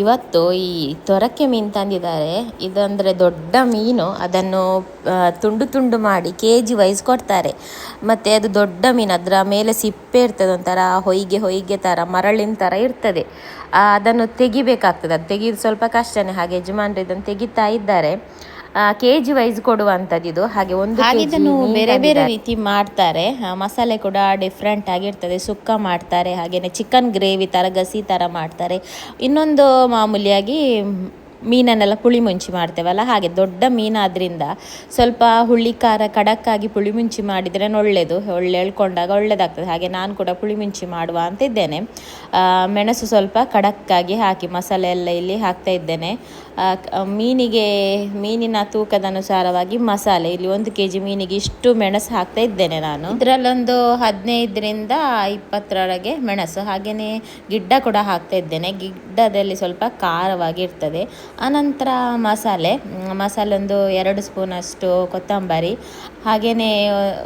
ಇವತ್ತು ಈ ತೊರಕೆ ಮೀನು ತಂದಿದ್ದಾರೆ. ಇದಂದರೆ ದೊಡ್ಡ ಮೀನು. ಅದನ್ನು ತುಂಡು ತುಂಡು ಮಾಡಿ ಕೆ ಜಿ ವೈಸ್ ಕೊಡ್ತಾರೆ. ಮತ್ತು ಅದು ದೊಡ್ಡ ಮೀನು. ಅದರ ಮೇಲೆ ಸಿಪ್ಪೆ ಇರ್ತದೆ ಒಂಥರ, ಹೊಯ್ಗೆ ಹೊಯ್ಗೆ ಥರ ಮರಳಿನ ಥರ ಇರ್ತದೆ. ಅದನ್ನು ತೆಗಿಬೇಕಾಗ್ತದೆ. ಅದು ತೆಗೆಯೋದು ಸ್ವಲ್ಪ ಕಷ್ಟನೇ. ಹಾಗೆ ಯಜಮಾನ್ರು ಇದನ್ನು ತೆಗಿತಾ ಇದ್ದಾರೆ. ಕೆ ಜಿ ವೈಸ್ ಕೊಡುವಂತದ್ದು ಇದು. ಹಾಗೆ ಒಂದು ಹಾಗೆ ಇದನ್ನು ಬೇರೆ ಬೇರೆ ರೀತಿ ಮಾಡ್ತಾರೆ. ಮಸಾಲೆ ಕೂಡ ಡಿಫ್ರೆಂಟ್ ಆಗಿರ್ತದೆ. ಸುಕ್ಕ ಮಾಡ್ತಾರೆ. ಹಾಗೆಯೇ ಚಿಕನ್ ಗ್ರೇವಿ ತರ ಗಸಿ ತರ ಮಾಡ್ತಾರೆ. ಇನ್ನೊಂದು ಮಾಮೂಲಿಯಾಗಿ ಮೀನನ್ನೆಲ್ಲ ಪುಳಿಮುಂಚಿ ಮಾಡ್ತೇವಲ್ಲ, ಹಾಗೆ ದೊಡ್ಡ ಮೀನಾದ್ರಿಂದ ಸ್ವಲ್ಪ ಹುಳಿ ಖಾರ ಖಡಕ್ಕಾಗಿ ಪುಳಿಮುಂಚಿ ಮಾಡಿದರೆ ಒಳ್ಳೆಯದು ಒಳ್ಳೆ ಎಳ್ಕೊಂಡಾಗ ಒಳ್ಳೆಯದಾಗ್ತದೆ ಹಾಗೆ ನಾನು ಕೂಡ ಪುಳಿಮುಂಚಿ ಮಾಡುವ ಅಂತ ಇದ್ದೇನೆ. ಮೆಣಸು ಸ್ವಲ್ಪ ಖಡಕ್ಕಾಗಿ ಹಾಕಿ ಮಸಾಲೆ ಎಲ್ಲ ಇಲ್ಲಿ ಹಾಕ್ತಾ ಇದ್ದೇನೆ. ಮೀನಿಗೆ, ಮೀನಿನ ತೂಕದ ಅನುಸಾರವಾಗಿ ಮಸಾಲೆ, ಇಲ್ಲಿ ಒಂದು ಕೆ ಜಿ ಮೀನಿಗೆ ಇಷ್ಟು ಮೆಣಸು ಹಾಕ್ತಾ ಇದ್ದೇನೆ ನಾನು. ಇದರಲ್ಲೊಂದು ಹದಿನೈದರಿಂದ ಇಪ್ಪತ್ತರೊಳಗೆ ಮೆಣಸು, ಹಾಗೆಯೇ ಗಿಡ್ಡ ಕೂಡ ಹಾಕ್ತಾ ಇದ್ದೇನೆ. ಗಿಡ್ಡದಲ್ಲಿ ಸ್ವಲ್ಪ ಖಾರವಾಗಿರ್ತದೆ ಆನಂತರ ಮಸಾಲೆ. ಮಸಾಲೆ ಒಂದು ಎರಡು ಸ್ಪೂನಷ್ಟು ಕೊತ್ತಂಬರಿ ಹಾಗೆಯೇ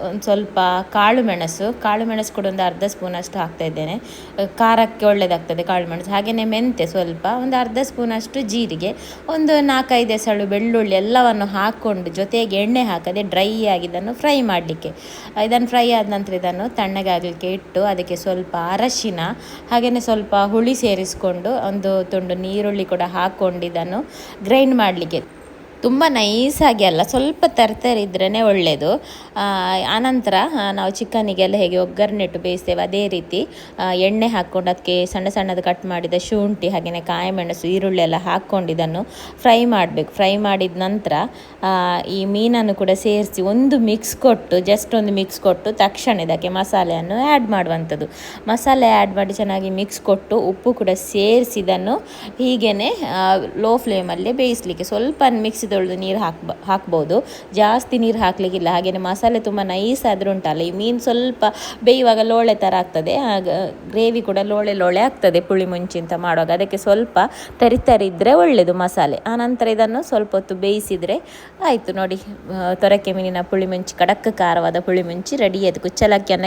ಒಂದು ಸ್ವಲ್ಪ ಕಾಳು ಮೆಣಸು. ಕಾಳು ಮೆಣಸು ಕೂಡ ಒಂದು ಅರ್ಧ ಸ್ಪೂನಷ್ಟು ಹಾಕ್ತಾ ಇದ್ದೇನೆ. ಖಾರಕ್ಕೆ ಒಳ್ಳೆಯದಾಗ್ತದೆ ಕಾಳು ಮೆಣಸು. ಹಾಗೆಯೇ ಮೆಂತೆ ಸ್ವಲ್ಪ, ಒಂದು ಅರ್ಧ ಸ್ಪೂನಷ್ಟು ಜೀರಿಗೆ, ಒಂದು ನಾಲ್ಕೈದು ಎಸಳು ಬೆಳ್ಳುಳ್ಳಿ ಎಲ್ಲವನ್ನು ಹಾಕ್ಕೊಂಡು ಜೊತೆಗೆ ಎಣ್ಣೆ ಹಾಕದೆ ಡ್ರೈ ಆಗಿ ಇದನ್ನು ಫ್ರೈ ಮಾಡಲಿಕ್ಕೆ. ಇದನ್ನು ಫ್ರೈ ಆದ ನಂತರ ಇದನ್ನು ತಣ್ಣಗಾಗಲಿಕ್ಕೆ ಇಟ್ಟು ಅದಕ್ಕೆ ಸ್ವಲ್ಪ ಅರಶಿನ ಹಾಗೆಯೇ ಸ್ವಲ್ಪ ಹುಳಿ ಸೇರಿಸ್ಕೊಂಡು ಒಂದು ತುಂಡು ನೀರುಳ್ಳಿ ಕೂಡ ಹಾಕ್ಕೊಂಡು ಇದನ್ನು ಗ್ರೈಂಡ್ ಮಾಡಲಿಕ್ಕೆ. ತುಂಬ ನೈಸಾಗಿ ಅಲ್ಲ, ಸ್ವಲ್ಪ ತರ್ತರಿ ಇದ್ರೇ ಒಳ್ಳೆಯದು ಆನಂತರ ನಾವು ಚಿಕನಿಗೆಲ್ಲ ಹೇಗೆ ಒಗ್ಗರಣೆ ಇಟ್ಟು ಬೇಯಿಸ್ತೇವೆ, ಅದೇ ರೀತಿ ಎಣ್ಣೆ ಹಾಕ್ಕೊಂಡು ಅದಕ್ಕೆ ಸಣ್ಣ ಸಣ್ಣದು ಕಟ್ ಮಾಡಿದ ಶುಂಠಿ ಹಾಗೆಯೇ ಕಾಯಿ ಮೆಣಸು ಈರುಳ್ಳಿ ಎಲ್ಲ ಹಾಕ್ಕೊಂಡು ಇದನ್ನು ಫ್ರೈ ಮಾಡಬೇಕು. ಫ್ರೈ ಮಾಡಿದ ನಂತರ ಈ ಮೀನನ್ನು ಕೂಡ ಸೇರಿಸಿ ಒಂದು ಮಿಕ್ಸ್ ಕೊಟ್ಟು ಜಸ್ಟ್ ಒಂದು ಮಿಕ್ಸ್ ಕೊಟ್ಟು ತಕ್ಷಣ ಇದಕ್ಕೆ ಮಸಾಲೆಯನ್ನು ಆ್ಯಡ್ ಮಾಡುವಂಥದ್ದು. ಮಸಾಲೆ ಆ್ಯಡ್ ಮಾಡಿ ಚೆನ್ನಾಗಿ ಮಿಕ್ಸ್ ಕೊಟ್ಟು ಉಪ್ಪು ಕೂಡ ಸೇರಿಸಿ ಇದನ್ನು ಹೀಗೇ ಲೋ ಫ್ಲೇಮಲ್ಲಿ ಬೇಯಿಸಲಿಕ್ಕೆ. ಸ್ವಲ್ಪ ಮಿಕ್ಸಿ ತೊಳೆದು ನೀರು ಹಾಕ್ಬ ಹಾಕ್ಬೋದು. ಜಾಸ್ತಿ ನೀರು ಹಾಕಲಿಕ್ಕಿಲ್ಲ. ಹಾಗೆಯೇ ಮಸಾಲೆ ತುಂಬ ನೈಸ್ ಆದರೂ ಉಂಟಲ್ಲ. ಈ ಮೀನು ಸ್ವಲ್ಪ ಬೇಯುವಾಗ ಲೋಳೆ ಥರ ಆಗ್ತದೆ. ಆಗ ಗ್ರೇವಿ ಕೂಡ ಲೋಳೆ ಲೋಳೆ ಆಗ್ತದೆ ಪುಳಿ ಮುಂಚಿ ಅಂತ ಮಾಡುವಾಗ. ಅದಕ್ಕೆ ಸ್ವಲ್ಪ ತರಿ ತರಿದ್ರೆ ಒಳ್ಳೆಯದು ಮಸಾಲೆ. ಆನಂತರ ಇದನ್ನು ಸ್ವಲ್ಪ ಹೊತ್ತು ಬೇಯಿಸಿದರೆ ಆಯಿತು ನೋಡಿ. ತೊರಕೆ ಮೀನಿನ ಪುಳಿ ಮುಂಚಿ ಕಡಕ್ ಖಾರವಾದ ಪುಳಿ ಮುಂಚಿ ರೆಡಿ ಆಯಿತು. ಕುಚ್ಚಲಕ್ಕಿಯನ್ನು